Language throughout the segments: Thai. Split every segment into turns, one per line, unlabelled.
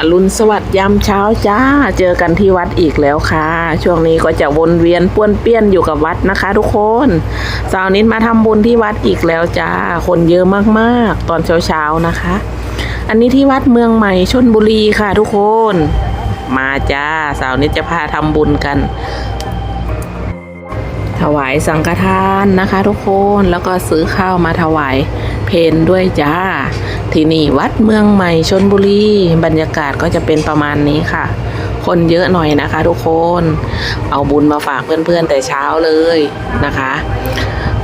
อรุณสวัสดิ์ยามเช้าจ้า เจอกันที่วัดอีกแล้วค่ะ ช่วงนี้ก็จะวนเวียนป้วนเปี้ยนอยู่กับวัดนะคะ ทุกคนเสาร์นี้มาทำบุญที่วัดอีกแล้วจ้า คนเยอะมากๆ ตอนเช้าๆนะคะ อันนี้ที่วัดเมืองใหม่ชนบุรีค่ะ ทุกคน มาจ้าเสาร์นี้จะพาทำบุญกัน ถวายสังฆทานนะคะ ทุกคนแล้วก็ซื้อข้าวมาถวายเพนด้วยจ้า ที่นี่วัดเมืองใหม่ชนบุรีบรรยากาศก็จะเป็นประมาณนี้ค่ะ คนเยอะหน่อยนะคะ ทุกคน เอาบุญมาฝากเพื่อนๆแต่เช้าเลยนะคะ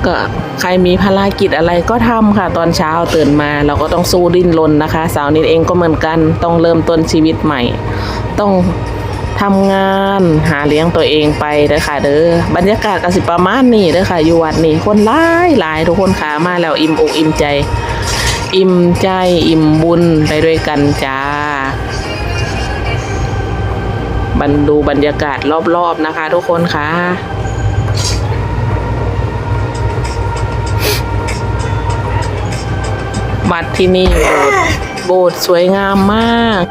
ก็ใครมีภารกิจอะไรก็ทำค่ะ ตอนเช้าตื่นมาเราก็ต้องสู้ดิ้นรนนะคะ สาวนิดเองก็เหมือนกันต้องเริ่มต้นชีวิตใหม่ ต้องทำงานหาเลี้ยงตัวเองไปเด้อค่ะเด้อบรรยากาศกสิประมาณนี้เด้อค่ะอยู่วัดนี่คนหลายหลายทุกคนขามาแล้วอิ่มอกอิ่มใจ อิ่มใจอิ่มบุญไปด้วยกันจ้าบันดูบรรยากาศรอบๆนะคะ ทุกคนคะวัดที่นี่โบสถ์สวยงามมาก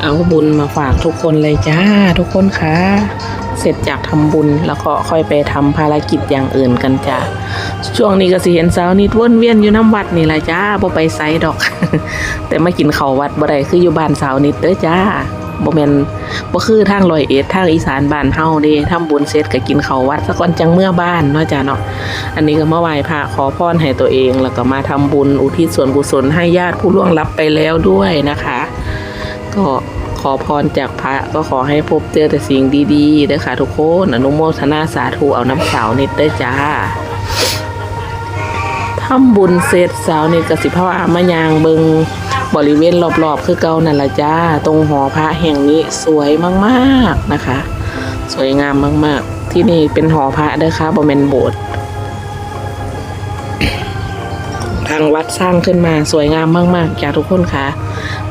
เอาบุญมาฝากทุกคนเลยจ้าทุกคนค่ะ เสร็จจากทำบุญแล้วก็ค่อยไปทำภารกิจอย่างอื่นกันจ้าช่วงนี้ก็สิเห็นสาวนิดวนเวียนอยู่น้ำวัดนี่แหละจ้าบ่ไปไซดอก แต่มากินเขาวัดบ่ได้คืออยู่บ้านสาวนิดเด้อจ้าบ่แมนบ่คือทางร้อยเอ็ดทางอีสานบ้านเฮาเด้ทำบุญเสร็จก็กินข้าววัดซะก่อนจังเมื่อบ้านเนาะจ้าเนาะอันนี้ก็มาไหว้พระขอพรให้ตัวเอง แล้วก็มาทำบุญอุทิศส่วนกุศลให้ญาติผู้ล่วงลับไปแล้วด้วยนะคะ ก็ ขอพรจากพระก็ขอให้พบเจอแต่สิ่งดีๆเด้อค่ะทุกคนอนุโมทนาสาธุเอาน้ำสาวนิดเด้จ้าทำบุญเสร็จสาวนิดกสิภาวามายางเบิงบริเวณรอบๆ คือเก่านั่นละจ้า ตรงหอพระแห่งนี้สวยมากๆนะคะ สวยงามมากๆ ที่นี่เป็นหอพระเด้อค่ะบริเวณโบสถ์างวัดสร้างขึ้นมาสวยงามมากๆจ้าทุกคนค่ะ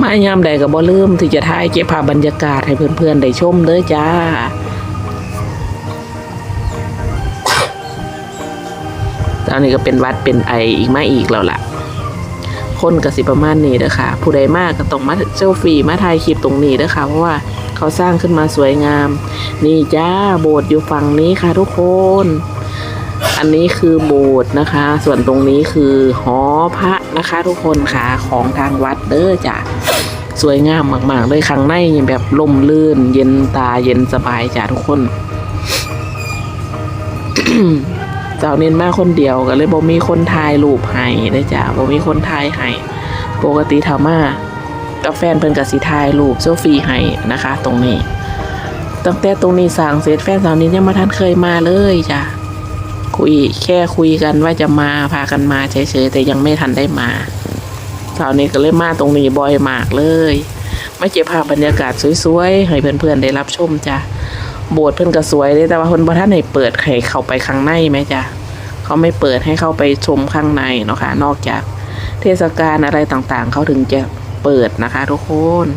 มายามใดก็บบ่ลืมที่จะถ่ายเก็บภาพบรรยากาศให้เพื่อนๆได้ชมเด้อจ้าตอนนี้ก็เป็นวัดเป็นไออีกมาอีกแล้วล่ะ คนก็สิประมาณนี้เด้อค่ะ ผู้ใดมากก็ต้องมาเซลฟี่มาถ่ายคลิปตรงนี้เด้อค่ะ เพราะว่าเขาสร้างขึ้นมาสวยงาม นี่จ้าโบสถ์อยู่ฝั่งนี้ค่ะทุกคน อันนี้คือโบสถ์นะคะ ส่วนตรงนี้คือหอพระนะคะทุกคนค่ะของทางวัดเด้อจ้ะสวยงามมากๆเลยข้างในแบบล่มลื่น เย็นตาเย็นสบายจ้ะทุกคนเจ้าเน้นมาคนเดียวก็เลยบ่มีคนถ่ายรูปให้ได้จ้ะบ่มีคนถ่ายให้ปกติถามากับแฟนเพิ่นก็สิถ่ายรูปโซฟีให้นะคะ ตรงนี้ ตั้งแต่ตรงนี้สร้างเสร็จแฟนสาวนี้ยังมาทันเคยมาเลยจ้ะ คุยแค่คุยกันว่าจะมาพากันมาเฉยๆแต่ยังไม่ทันได้มาคราวนี้ก็เลยมาตรงนี้บ่อยมากเลยมาเก็บภาพบรรยากาศสวยๆให้เพื่อนๆได้รับชมจ้ะโบสถ์เพิ่อนก็สวยเลยแต่ว่าเพิ่นบ่ทันให้เปิดให้เข้าไปข้างในไหมจ้ะเขาไม่เปิดให้เข้าไปชมข้างในเนาะค่ะนอกจากเทศกาลอะไรต่างๆ เขาถึงจะเปิดนะคะ ทุกคน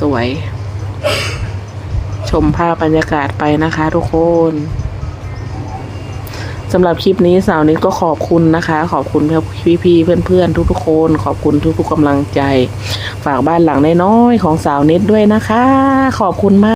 สวย ชมภาพบรรยากาศไปนะคะ ทุกคน สำหรับคลิปนี้สาวนิดก็ขอบคุณนะคะ ขอบคุณพี่พี่ๆเพื่อนๆ ทุกๆคน ขอบคุณทุกๆกำลังใจ ฝากบ้านหลังน้อยๆของสาวนิดด้วยนะคะ ขอบคุณมาก